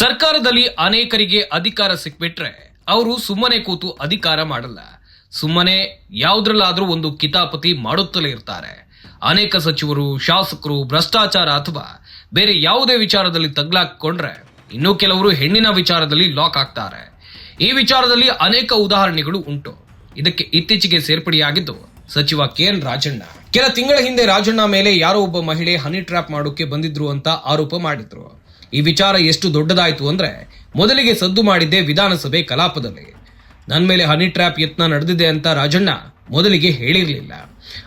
ಸರ್ಕಾರದಲ್ಲಿ ಅನೇಕರಿಗೆ ಅಧಿಕಾರ ಸಿಕ್ಬಿಟ್ರೆ ಅವರು ಸುಮ್ಮನೆ ಕೂತು ಅಧಿಕಾರ ಮಾಡಲ್ಲ. ಸುಮ್ಮನೆ ಯಾವುದ್ರಲ್ಲಾದ್ರೂ ಒಂದು ಕಿತಾಪತಿ ಮಾಡುತ್ತಲೇ ಇರ್ತಾರೆ. ಅನೇಕ ಸಚಿವರು, ಶಾಸಕರು, ಭ್ರಷ್ಟಾಚಾರ ಅಥವಾ ಬೇರೆ ಯಾವುದೇ ವಿಚಾರದಲ್ಲಿ ತಗ್ಲಾಕೊಂಡ್ರೆ ಇನ್ನೂ ಕೆಲವರು ಹೆಣ್ಣಿನ ವಿಚಾರದಲ್ಲಿ ಲಾಕ್ ಆಗ್ತಾರೆ. ಈ ವಿಚಾರದಲ್ಲಿ ಅನೇಕ ಉದಾಹರಣೆಗಳು ಉಂಟು. ಇದಕ್ಕೆ ಇತ್ತೀಚೆಗೆ ಸೇರ್ಪಡೆಯಾಗಿದ್ದು ಸಚಿವ ಕೆ ಎನ್ ರಾಜಣ್ಣ. ಕೆಲ ತಿಂಗಳ ಹಿಂದೆ ರಾಜಣ್ಣ ಮೇಲೆ ಯಾರೋ ಒಬ್ಬ ಮಹಿಳೆ ಹನಿ ಟ್ರ್ಯಾಪ್ ಮಾಡೋಕೆ ಬಂದಿದ್ರು ಅಂತ ಆರೋಪ ಮಾಡಿದ್ರು. ಈ ವಿಚಾರ ಎಷ್ಟು ದೊಡ್ಡದಾಯಿತು ಅಂದ್ರೆ ಮೊದಲಿಗೆ ಸದ್ದು ಮಾಡಿದ್ದೆ ವಿಧಾನಸಭೆ ಕಲಾಪದಲ್ಲಿ. ನನ್ನ ಮೇಲೆ ಹನಿ ಟ್ರ್ಯಾಪ್ ಯತ್ನ ನಡೆದಿದೆ ಅಂತ ರಾಜಣ್ಣ ಮೊದಲಿಗೆ ಹೇಳಿರಲಿಲ್ಲ.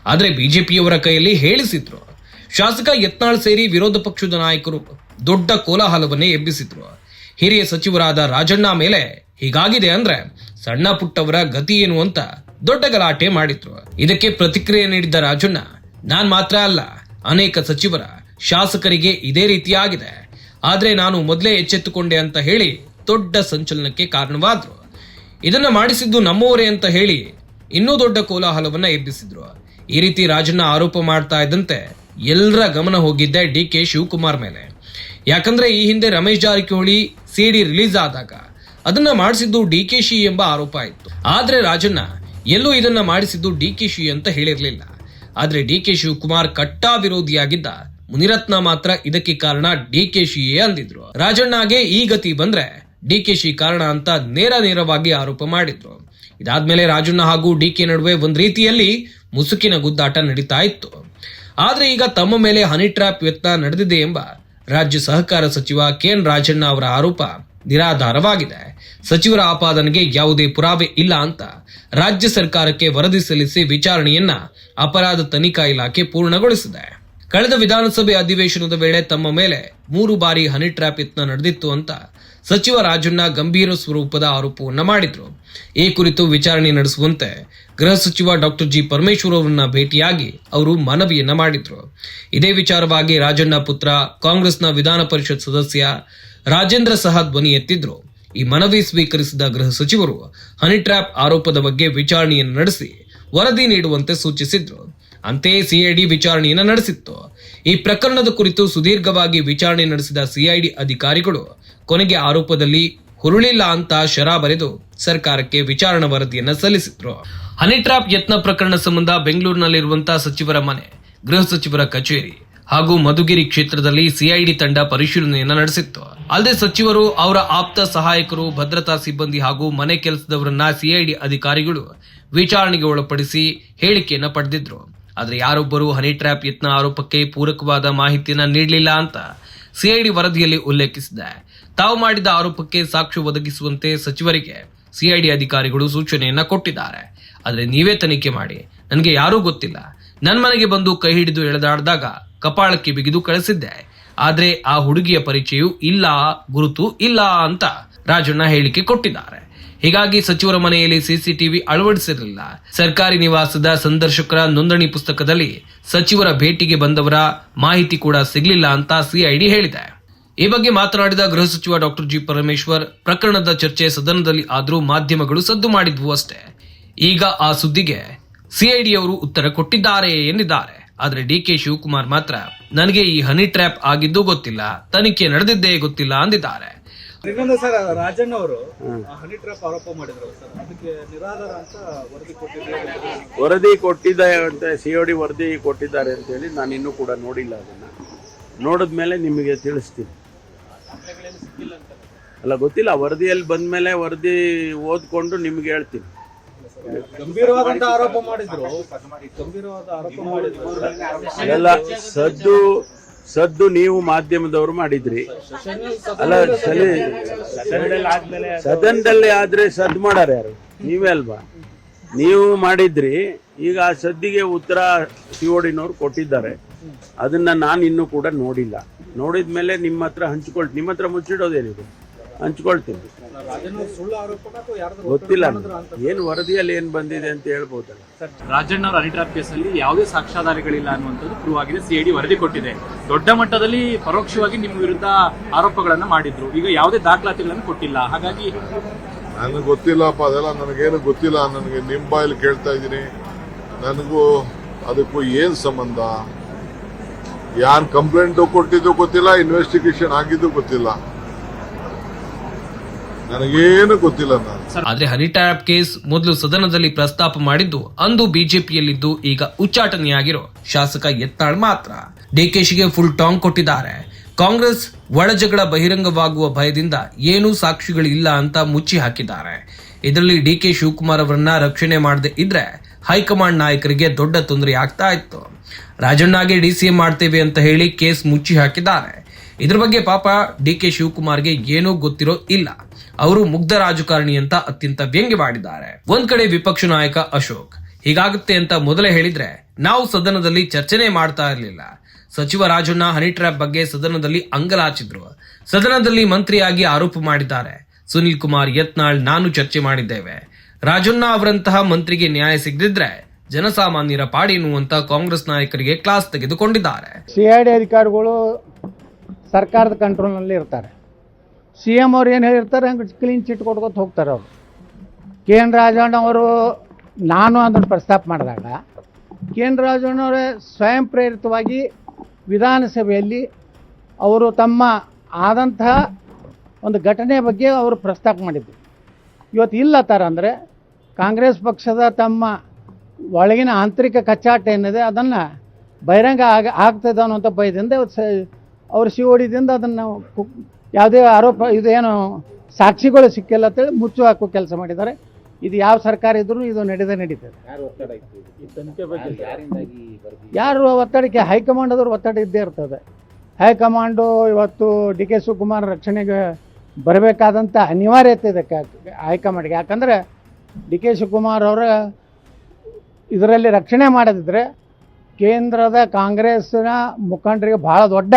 ಆದರೆ ಬಿಜೆಪಿಯವರ ಕೈಯಲ್ಲಿ ಹೇಳಿಸಿದ್ರು. ಶಾಸಕ ಯತ್ನಾಳ್ ಸೇರಿ ವಿರೋಧ ಪಕ್ಷದ ನಾಯಕರು ದೊಡ್ಡ ಕೋಲಾಹಲವನ್ನೇ ಎಬ್ಬಿಸಿದ್ರು. ಹಿರಿಯ ಸಚಿವರಾದ ರಾಜಣ್ಣ ಮೇಲೆ ಹೀಗಾಗಿದೆ ಅಂದ್ರೆ ಸಣ್ಣ ಪುಟ್ಟವರ ಗತಿ ಏನು ಅಂತ ದೊಡ್ಡ ಗಲಾಟೆ ಮಾಡಿದ್ರು. ಇದಕ್ಕೆ ಪ್ರತಿಕ್ರಿಯೆ ನೀಡಿದ್ದ ರಾಜಣ್ಣ, ನಾನ್ ಮಾತ್ರ ಅಲ್ಲ, ಅನೇಕ ಸಚಿವರ ಶಾಸಕರಿಗೆ ಇದೇ ರೀತಿಯಾಗಿದೆ. ಆದ್ರೆ ನಾನು ಮೊದಲೇ ಎಚ್ಚೆತ್ತುಕೊಂಡೆ ಅಂತ ಹೇಳಿ ದೊಡ್ಡ ಸಂಚಲನಕ್ಕೆ ಕಾರಣವಾದ್ರು. ಇದನ್ನು ಮಾಡಿಸಿದ್ದು ನಮ್ಮವರೇ ಅಂತ ಹೇಳಿ ಇನ್ನೂ ದೊಡ್ಡ ಕೋಲಾಹಲವನ್ನ ಎಬ್ಬಿಸಿದ್ರು. ಈ ರೀತಿ ರಾಜಣ್ಣ ಆರೋಪ ಮಾಡ್ತಾ ಇದ್ದಂತೆ ಎಲ್ಲರ ಗಮನ ಹೋಗಿದ್ದೆ ಡಿ ಕೆ ಶಿವಕುಮಾರ್ ಮೇಲೆ. ಯಾಕಂದ್ರೆ ಈ ಹಿಂದೆ ರಮೇಶ್ ಜಾರಕಿಹೊಳಿ ಸಿಡಿ ರಿಲೀಸ್ ಆದಾಗ ಅದನ್ನ ಮಾಡಿಸಿದ್ದು ಡಿ ಕೆ ಶಿ ಎಂಬ ಆರೋಪ ಇತ್ತು. ಆದ್ರೆ ರಾಜಣ್ಣ ಎಲ್ಲೂ ಇದನ್ನ ಮಾಡಿಸಿದ್ದು ಡಿ ಕೆ ಶಿ ಅಂತ ಹೇಳಿರಲಿಲ್ಲ. ಆದ್ರೆ ಡಿ ಕೆ ಶಿವಕುಮಾರ್ ಕಟ್ಟಾ ವಿರೋಧಿಯಾಗಿದ್ದ ಮುನಿರತ್ನ ಮಾತ್ರ ಇದಕ್ಕೆ ಕಾರಣ ಡಿ ಕೆ ಶಿಯೇ ಅಂದಿದ್ರು. ರಾಜಣ್ಣಗೆ ಈ ಗತಿ ಬಂದ್ರೆ ಡಿ ಕೆ ಶಿ ಕಾರಣ ಅಂತ ನೇರ ನೇರವಾಗಿ ಆರೋಪ ಮಾಡಿದ್ರು. ಇದಾದ್ಮೇಲೆ ರಾಜಣ್ಣ ಹಾಗೂ ಡಿ ಕೆ ನಡುವೆ ಒಂದ್ ರೀತಿಯಲ್ಲಿ ಮುಸುಕಿನ ಗುದ್ದಾಟ ನಡೀತಾ ಇತ್ತು. ಆದ್ರೆ ಈಗ ತಮ್ಮ ಮೇಲೆ ಹನಿ ಟ್ರ್ಯಾಪ್ ಯತ್ನ ನಡೆದಿದೆ ಎಂಬ ರಾಜ್ಯ ಸಹಕಾರ ಸಚಿವ ಕೆ ಎನ್ ರಾಜಣ್ಣ ಅವರ ಆರೋಪ ನಿರಾಧಾರವಾಗಿದೆ. ಸಚಿವರ ಆಪಾದನೆಗೆ ಯಾವುದೇ ಪುರಾವೆ ಇಲ್ಲ ಅಂತ ರಾಜ್ಯ ಸರ್ಕಾರಕ್ಕೆ ವರದಿ ಸಲ್ಲಿಸಿ ವಿಚಾರಣೆಯನ್ನ ಅಪರಾಧ ತನಿಖಾ ಇಲಾಖೆ ಪೂರ್ಣಗೊಳಿಸಿದೆ. ಕಳೆದ ವಿಧಾನಸಭೆ ಅಧಿವೇಶನದ ವೇಳೆ ತಮ್ಮ ಮೇಲೆ ಮೂರು ಬಾರಿ ಹನಿ ಟ್ರ್ಯಾಪ್ ಯತ್ನ ನಡೆದಿತ್ತು ಅಂತ ಸಚಿವ ರಾಜಣ್ಣ ಗಂಭೀರ ಸ್ವರೂಪದ ಆರೋಪವನ್ನು ಮಾಡಿದ್ರು. ಈ ಕುರಿತು ವಿಚಾರಣೆ ನಡೆಸುವಂತೆ ಗೃಹ ಸಚಿವ ಡಾಕ್ಟರ್ ಜಿ ಪರಮೇಶ್ವರ್ ಅವರನ್ನ ಭೇಟಿಯಾಗಿ ಅವರು ಮನವಿಯನ್ನ ಮಾಡಿದ್ರು. ಇದೇ ವಿಚಾರವಾಗಿ ರಾಜಣ್ಣ ಪುತ್ರ, ಕಾಂಗ್ರೆಸ್ನ ವಿಧಾನ ಪರಿಷತ್ ಸದಸ್ಯ ರಾಜೇಂದ್ರ ಸಹ ಧ್ವನಿ ಎತ್ತಿದ್ರು. ಈ ಮನವಿ ಸ್ವೀಕರಿಸಿದ ಗೃಹ ಸಚಿವರು ಹನಿ ಟ್ರ್ಯಾಪ್ ಆರೋಪದ ಬಗ್ಗೆ ವಿಚಾರಣೆಯನ್ನು ನಡೆಸಿ ವರದಿ ನೀಡುವಂತೆ ಸೂಚಿಸಿದ್ರು. ಅಂತೆಯೇ ಸಿಐಡಿ ವಿಚಾರಣೆಯನ್ನು ನಡೆಸಿತ್ತು. ಈ ಪ್ರಕರಣದ ಕುರಿತು ಸುದೀರ್ಘವಾಗಿ ವಿಚಾರಣೆ ನಡೆಸಿದ ಸಿಐಡಿ ಅಧಿಕಾರಿಗಳು, ಕೊನೆಗೆ ಆರೋಪದಲ್ಲಿ ಹುರುಳಿಲ್ಲ ಅಂತ ಶರಾ ಬರೆದು ಸರ್ಕಾರಕ್ಕೆ ವಿಚಾರಣಾ ವರದಿಯನ್ನು ಸಲ್ಲಿಸಿದ್ರು. ಹನಿ ಟ್ರಾಪ್ ಯತ್ನ ಪ್ರಕರಣ ಸಂಬಂಧ ಬೆಂಗಳೂರಿನಲ್ಲಿರುವಂತಹ ಸಚಿವರ ಮನೆ, ಗೃಹ ಸಚಿವರ ಕಚೇರಿ ಹಾಗೂ ಮಧುಗಿರಿ ಕ್ಷೇತ್ರದಲ್ಲಿ ಸಿಐಡಿ ತಂಡ ಪರಿಶೀಲನೆಯನ್ನು ನಡೆಸಿತ್ತು. ಅಲ್ಲದೆ ಸಚಿವರು ಅವರ ಆಪ್ತ ಸಹಾಯಕರು, ಭದ್ರತಾ ಸಿಬ್ಬಂದಿ ಹಾಗೂ ಮನೆ ಕೆಲಸದವರನ್ನ ಸಿಐಡಿ ಅಧಿಕಾರಿಗಳು ವಿಚಾರಣೆಗೆ ಒಳಪಡಿಸಿ ಹೇಳಿಕೆಯನ್ನು ಪಡೆದಿದ್ರು. ಆದ್ರೆ ಯಾರೊಬ್ಬರೂ ಹನಿ ಟ್ರ್ಯಾಪ್ ಯತ್ನ ಆರೋಪಕ್ಕೆ ಪೂರಕವಾದ ಮಾಹಿತಿಯನ್ನ ನೀಡಲಿಲ್ಲ ಅಂತ ಸಿಐಡಿ ವರದಿಯಲ್ಲಿ ಉಲ್ಲೇಖಿಸಿದೆ. ತಾವು ಮಾಡಿದ ಆರೋಪಕ್ಕೆ ಸಾಕ್ಷ್ಯ ಒದಗಿಸುವಂತೆ ಸಚಿವರಿಗೆ ಸಿಐಡಿ ಅಧಿಕಾರಿಗಳು ಸೂಚನೆಯನ್ನ ಕೊಟ್ಟಿದ್ದಾರೆ. ಆದರೆ ನೀವೇ ತನಿಖೆ ಮಾಡಿ. ನನಗೆ ಯಾರೂ ಗೊತ್ತಿಲ್ಲ. ನನ್ನ ಮನೆಗೆ ಬಂದು ಕೈ ಹಿಡಿದು ಎಳೆದಾಡಿದಾಗ ಕಪಾಳಕ್ಕೆ ಬಿಗಿದು ಕಳಿಸಿದ್ದೆ. ಆದರೆ ಆ ಹುಡುಗಿಯ ಪರಿಚಯವೂ ಇಲ್ಲ, ಗುರುತು ಇಲ್ಲ ಅಂತ ರಾಜಣ್ಣ ಹೇಳಿಕೆ ಕೊಟ್ಟಿದ್ದಾರೆ. ಹೀಗಾಗಿ ಸಚಿವರ ಮನೆಯಲ್ಲಿ ಸಿಸಿಟಿವಿ ಅಳವಡಿಸಿರಲಿಲ್ಲ. ಸರ್ಕಾರಿ ನಿವಾಸದ ಸಂದರ್ಶಕರ ನೋಂದಣಿ ಪುಸ್ತಕದಲ್ಲಿ ಸಚಿವರ ಭೇಟಿಗೆ ಬಂದವರ ಮಾಹಿತಿ ಕೂಡ ಸಿಗಲಿಲ್ಲ ಅಂತ ಸಿಐಡಿ ಹೇಳಿದೆ. ಈ ಬಗ್ಗೆ ಮಾತನಾಡಿದ ಗೃಹ ಸಚಿವ ಡಾಕ್ಟರ್ ಜಿ. ಪರಮೇಶ್ವರ್, ಪ್ರಕರಣದ ಚರ್ಚೆ ಸದನದಲ್ಲಿ ಆದರೂ ಮಾಧ್ಯಮಗಳು ಸದ್ದು ಮಾಡಿದ್ವು ಅಷ್ಟೇ. ಈಗ ಆ ಸುದ್ದಿಗೆ ಸಿಐಡಿಯವರು ಉತ್ತರ ಕೊಟ್ಟಿದ್ದಾರೆ ಎಂದಿದ್ದಾರೆ. ಆದರೆ ಡಿ ಕೆ ಶಿವಕುಮಾರ್ ಮಾತ್ರ, ನನಗೆ ಈ ಹನಿ ಟ್ರ್ಯಾಪ್ ಆಗಿದ್ದು ಗೊತ್ತಿಲ್ಲ, ತನಿಖೆ ನಡೆದಿದ್ದೇ ಗೊತ್ತಿಲ್ಲ ಅಂದಿದ್ದಾರೆ. ಇನ್ನೊಂದು ಸರ್ ರಾಜಣ್ಣ ಅವರು ಹನಿ ಟ್ರ್ಯಾಪ್ ಆರೋಪ ಮಾಡಿದ್ರು ಸರ್. ಅದಕ್ಕೆ ನಿರಾಧಾರ ಅಂತ ವರದಿ ಕೊಟ್ಟಿದ್ದಾರೆ. ವರದಿ ಕೊಟ್ಟಿದ್ದಾರೆ ಅಂತ ಸಿ ಒ ಡಿ ವರದಿ ಕೊಟ್ಟಿದ್ದಾರೆ ಅಂತೇಳಿ ನಾನು ಇನ್ನೂ ಕೂಡ ನೋಡಿಲ್ಲ ಅದನ್ನು. ನೋಡಿದ್ಮೇಲೆ ನಿಮಗೆ ತಿಳಿಸ್ತೀನಿ. ಅಲ್ಲ ಗೊತ್ತಿಲ್ಲ. ವರದಿಯಲ್ಲಿ ಬಂದಮೇಲೆ ವರದಿ ಓದ್ಕೊಂಡು ನಿಮ್ಗೆ ಹೇಳ್ತೀನಿ. ಗಂಭೀರವಾದಂತ ಆರೋಪ ಮಾಡಿದ್ರು. ಗಂಭೀರವಾದ ಆರೋಪ ಮಾಡಿದ್ರು. ಸದ್ದು ಸದ್ದು ನೀವು ಮಾಧ್ಯಮದವರು ಮಾಡಿದ್ರಿ. ಅಲ್ಲ ಸಲಿ ಸದನದಲ್ಲಿ ಆದ್ರೆ ಸದ್ದು ಮಾಡಾರ ಯಾರು? ನೀವೇ ಅಲ್ವಾ? ನೀವು ಮಾಡಿದ್ರಿ, ಈಗ ಆ ಸದ್ದಿಗೆ ಉತ್ತರ ಸಿಒಡಿನವ್ರು ಕೊಟ್ಟಿದ್ದಾರೆ. ಅದನ್ನ ನಾನು ಇನ್ನೂ ಕೂಡ ನೋಡಿಲ್ಲ. ನೋಡಿದ ಮೇಲೆ ನಿಮ್ಮ ಹತ್ರ ಹಂಚ್ಕೊಳ್ತೀನಿ ನಿಮ್ಮ ಹತ್ರ ಮುಚ್ಚಿಡೋದೇನಿದೆ? ಹಂಚ್ಕೊಳ್ತೀನಿ. ಗೊತ್ತಿಲ್ಲ ಏನು ವರದಿಯಲ್ಲಿ ಏನು ಬಂದಿದೆ ಅಂತ ಹೇಳ್ಬೋದಲ್ಲ. ರಾಜಣ್ಣ ಅವರ ಹನಿಟ್ರಾಪ್ ಕೇಸಲ್ಲಿ ಯಾವುದೇ ಸಾಕ್ಷ್ಯಾಧಾರಗಳಿಲ್ಲ ಅನ್ನುವಂಥದ್ದು ಪ್ರೂವ್ ಆಗಿದೆ. ಸಿಐಡಿ ವರದಿ ಕೊಟ್ಟಿದೆ. ದೊಡ್ಡ ಮಟ್ಟದಲ್ಲಿ ಪರೋಕ್ಷವಾಗಿ ನಿಮ್ಮ ವಿರುದ್ಧ ಆರೋಪಗಳನ್ನ ಮಾಡಿದ್ರು. ಈಗ ಯಾವುದೇ ದಾಖಲಾತಿಗಳನ್ನು ಕೊಟ್ಟಿಲ್ಲ. ಹಾಗಾಗಿ ನನಗೆ ಗೊತ್ತಿಲ್ಲಪ್ಪ ಅದೆಲ್ಲ ನನಗೇನು ಗೊತ್ತಿಲ್ಲ. ನನಗೆ ನಿಮ್ಮ ಬಾಯಲ್ಲಿ ಕೇಳ್ತಾ ಇದ್ದೀನಿ. ನನಗೂ ಅದಕ್ಕೂ ಏನು ಸಂಬಂಧ? ಯಾರು ಕಂಪ್ಲೇಂಟು ಕೊಟ್ಟಿದ್ದು ಗೊತ್ತಿಲ್ಲ ಇನ್ವೆಸ್ಟಿಗೇಷನ್ ಆಗಿದ್ದು ಗೊತ್ತಿಲ್ಲ. ನನಗೇನು ಗೊತ್ತಿಲ್ಲ ನಾನು. ಆದ್ರೆ ಹನಿ ಟ್ರ್ಯಾಪ್ ಕೇಸ್ ಮೊದಲು ಸದನದಲ್ಲಿ ಪ್ರಸ್ತಾಪ ಮಾಡಿದ್ದು ಅಂದು ಬಿಜೆಪಿಯಲ್ಲಿದ್ದು ಈಗ ಉಚ್ಚಾಟನೆಯಾಗಿರೋ ಶಾಸಕ ಯತ್ನಾಳ್ ಮಾತ್ರ. ಡಿಕೆಶಿಗೆ ಫುಲ್ ಟಾಂಗ್ ಕೊಟ್ಟಿದ್ದಾರೆ. ಕಾಂಗ್ರೆಸ್ ಒಳಜಗಳ ಬಹಿರಂಗವಾಗುವ ಭಯದಿಂದ ಏನೂ ಸಾಕ್ಷಿಗಳಿಲ್ಲ ಅಂತ ಮುಚ್ಚಿ ಹಾಕಿದ್ದಾರೆ. ಇದರಲ್ಲಿ ಡಿಕೆ ಶಿವಕುಮಾರ್ ಅವರನ್ನ ರಕ್ಷಣೆ ಮಾಡದೆ ಇದ್ರೆ ಹೈಕಮಾಂಡ್ ನಾಯಕರಿಗೆ ದೊಡ್ಡ ತೊಂದರೆ ಆಗ್ತಾ ಇತ್ತು. ರಾಜಣ್ಣಗೆ ಎ ಮಾಡ್ತೇವೆ ಅಂತ ಹೇಳಿ ಕೇಸ್ ಮುಚ್ಚಿ ಹಾಕಿದ್ದಾರೆ. ಇದ್ರ ಬಗ್ಗೆ ಪಾಪ ಡಿ ಕೆ ಶಿವಕುಮಾರ್ಗೆ ಏನೂ ಗೊತ್ತಿರೋ ಇಲ್ಲ. ಅವರು ಮುಗ್ಧ ರಾಜಕಾರಣಿ ಅಂತ ಅತ್ಯಂತ ವ್ಯಂಗ್ಯವಾಡಿದ್ದಾರೆ ಒಂದ್ ಕಡೆ ವಿಪಕ್ಷ ನಾಯಕ ಅಶೋಕ್. ಹೀಗಾಗುತ್ತೆ ಅಂತ ಮೊದಲೇ ಹೇಳಿದ್ರೆ ನಾವು ಸದನದಲ್ಲಿ ಚರ್ಚೆನೆ ಮಾಡ್ತಾ ಇರಲಿಲ್ಲ. ಸಚಿವ ರಾಜಣ್ಣ ಹನಿ ಟ್ರ್ಯಾಪ್ ಬಗ್ಗೆ ಸದನದಲ್ಲಿ ಅಂಗಲಾಚಿದ್ರು ಸದನದಲ್ಲಿ ಮಂತ್ರಿಯಾಗಿ ಆರೋಪ ಮಾಡಿದ್ದಾರೆ. ಸುನಿಲ್ ಕುಮಾರ್ ಯತ್ನಾಳ್ ನಾನು ಚರ್ಚೆ ಮಾಡಿದ್ದೇವೆ. ರಾಜಣ್ಣ ಅವರಂತಹ ಮಂತ್ರಿಗೆ ನ್ಯಾಯ ಸಿಗದಿದ್ರೆ ಜನಸಾಮಾನ್ಯರ ಪಾಡೇನು ಅಂತ ಕಾಂಗ್ರೆಸ್ ನಾಯಕರಿಗೆ ಕ್ಲಾಸ್ ತೆಗೆದುಕೊಂಡಿದ್ದಾರೆ. ಸಿಐಡಿ ಅಧಿಕಾರಿಗಳು ಸರ್ಕಾರದ ಕಂಟ್ರೋಲ್ನಲ್ಲಿ ಇರ್ತಾರೆ. ಸಿ ಎಂ ಅವ್ರು ಏನು ಹೇಳಿರ್ತಾರೆ, ಹಂಗೆ ಕ್ಲೀನ್ ಚಿಟ್ ಕೊಟ್ಕೊತ ಹೋಗ್ತಾರೆ ಅವರು. ಕೆ ಎನ್ ರಾಜಣ್ಣ ಅವರು ನಾನು ಅದನ್ನು ಪ್ರಸ್ತಾಪ ಮಾಡಿದಾಗ ಕೆ ಎನ್ ರಾಜಣ್ಣವರೇ ಸ್ವಯಂ ಪ್ರೇರಿತವಾಗಿ ವಿಧಾನಸಭೆಯಲ್ಲಿ ಅವರು ತಮ್ಮ ಆದಂತಹ ಒಂದು ಘಟನೆ ಬಗ್ಗೆ ಅವರು ಪ್ರಸ್ತಾಪ ಮಾಡಿದ್ರು. ಇವತ್ತು ಇಲ್ಲ ತರ ಅಂದರೆ ಕಾಂಗ್ರೆಸ್ ಪಕ್ಷದ ತಮ್ಮ ಒಳಗಿನ ಆಂತರಿಕ ಕಚ್ಚಾಟ ಏನಿದೆ ಅದನ್ನು ಬಹಿರಂಗ ಆಗ ಆಗ್ತದೆ ಅನ್ನೋಂಥ ಭಯದಿಂದ ಅವರು ಸಿ ಓಡಿದಿಂದ ಅದನ್ನು ಯಾವುದೇ ಆರೋಪ ಇದೇನು ಸಾಕ್ಷಿಗಳು ಸಿಕ್ಕಿಲ್ಲ ಅಂತೇಳಿ ಮುಚ್ಚು ಹಾಕೋ ಕೆಲಸ ಮಾಡಿದ್ದಾರೆ. ಇದು ಯಾವ ಸರ್ಕಾರ ಇದ್ರೂ ಇದು ನಡೆದೇ ನಡೀತದೆ. ಯಾರು ಒತ್ತಡಕ್ಕೆ ಹೈಕಮಾಂಡದವ್ರು ಒತ್ತಡ ಇದ್ದೇ ಇರ್ತದೆ. ಹೈಕಮಾಂಡು ಇವತ್ತು ಡಿ ಕೆ ಶಿವಕುಮಾರ್ ರಕ್ಷಣೆಗೆ ಬರಬೇಕಾದಂಥ ಅನಿವಾರ್ಯತೆ ಇದೆ ಹೈಕಮಾಂಡ್ಗೆ. ಯಾಕಂದರೆ ಡಿ ಕೆ ಶಿವಕುಮಾರ್ ಅವರ ಇದರಲ್ಲಿ ರಕ್ಷಣೆ ಮಾಡದಿದ್ದರೆ ಕೇಂದ್ರದ ಕಾಂಗ್ರೆಸ್ನ ಮುಖಂಡರಿಗೆ ಭಾಳ ದೊಡ್ಡ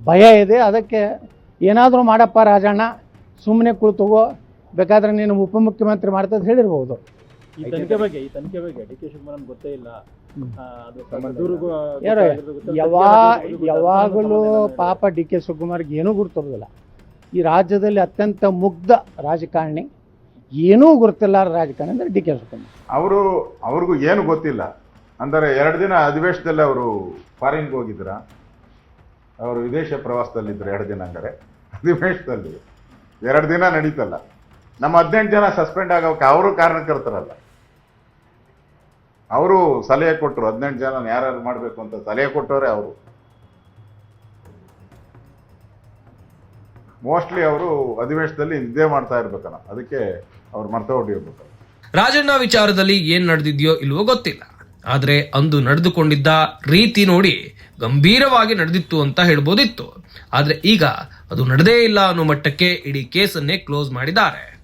ಭಯ ಇದೆ. ಅದಕ್ಕೆ ಏನಾದರೂ ಮಾಡಪ್ಪ ರಾಜಣ್ಣ ಸುಮ್ಮನೆ ಕುಳಿತುಗೋ ಬೇಕಾದ್ರೆ ನೀನು ಉಪಮುಖ್ಯಮಂತ್ರಿ ಮಾಡ್ತದೆ ಹೇಳಿರ್ಬೋದು. ಈ ತನಿಖೆ ಬಗ್ಗೆ ಈ ತನಿಖೆ ಬಗ್ಗೆ ಡಿ ಕೆ ಶಿವಕುಮಾರ್ ಗೊತ್ತೇ ಇಲ್ಲ. ಆ, ಅದು ಮದ್ದೂರಿಗೂ ಯಾರು ಗೊತ್ತಾಗಿರೋದು ಯಾವಾ ಯಾವಾಗಲೂ ಪಾಪ ಡಿ ಕೆ ಶಿವಕುಮಾರ್ಗೆ ಏನೂ ಗುರುತಿರೋದಿಲ್ಲ. ಈ ರಾಜ್ಯದಲ್ಲಿ ಅತ್ಯಂತ ಮುಗ್ಧ ರಾಜಕಾರಣಿ ಏನೂ ಗುರುತಿಲ್ಲ ರಾಜಕಾರಣಿ ಅಂದರೆ ಡಿ ಕೆ ಶಿವಕುಮಾರ್. ಅವರು ಅವ್ರಿಗೂ ಏನು ಗೊತ್ತಿಲ್ಲ. ಅಂದರೆ ಎರಡು ದಿನ ಅಧಿವೇಶನದಲ್ಲಿ ಅವರು ಫಾರಿನ್ಗೆ ಹೋಗಿದ್ರ? ಅವರು ವಿದೇಶ ಪ್ರವಾಸದಲ್ಲಿದ್ದರು ಎರಡು ದಿನ ಹಂಗಾರೆ? ಅಧಿವೇಶನದಲ್ಲಿ. ಎರಡು ದಿನ ನಡೀತಲ್ಲ. ನಮ್ಮ ಹದಿನೆಂಟು ಜನ ಸಸ್ಪೆಂಡ್ ಆಗೋಕೆ ಅವರು ಕಾರಣಕರ್ತರಲ್ಲ ಅವರು ಸಲಹೆ ಕೊಟ್ಟರು, ಹದಿನೆಂಟು ಜನ ಯಾರ್ಯಾರು ಮಾಡಬೇಕು ಅಂತ ಸಲಹೆ ಕೊಟ್ಟವರೇ ಅವರು. ಮೋಸ್ಟ್ಲಿ ಅವರು ಅಧಿವೇಶನದಲ್ಲಿ ನಿದ್ದೆ ಮಾಡ್ತಾ ಇರ್ಬೇಕಲ್ಲ. ಅದಕ್ಕೆ ಅವ್ರು ಮರ್ತ ಹೊಡಿರ್ಬೇಕು ರಾಜಣ್ಣ ವಿಚಾರದಲ್ಲಿ ಏನ್ ನಡೆದಿದ್ಯೋ ಇಲ್ವೋ ಗೊತ್ತಿಲ್ಲ. ಆದ್ರೆ ಅಂದು ನಡೆದುಕೊಂಡಿದ್ದ ರೀತಿ ನೋಡಿ ಗಂಭೀರವಾಗಿ ನಡೆದಿತ್ತು ಅಂತ ಹೇಳ್ಬೋದಿತ್ತು. ಆದರೆ ಈಗ ಅದು ನಡೆದೇ ಇಲ್ಲ ಅನ್ನೋ ಮಟ್ಟಕ್ಕೆ ಇಡೀ ಕೇಸನ್ನೇ ಕ್ಲೋಸ್ ಮಾಡಿದ್ದಾರೆ.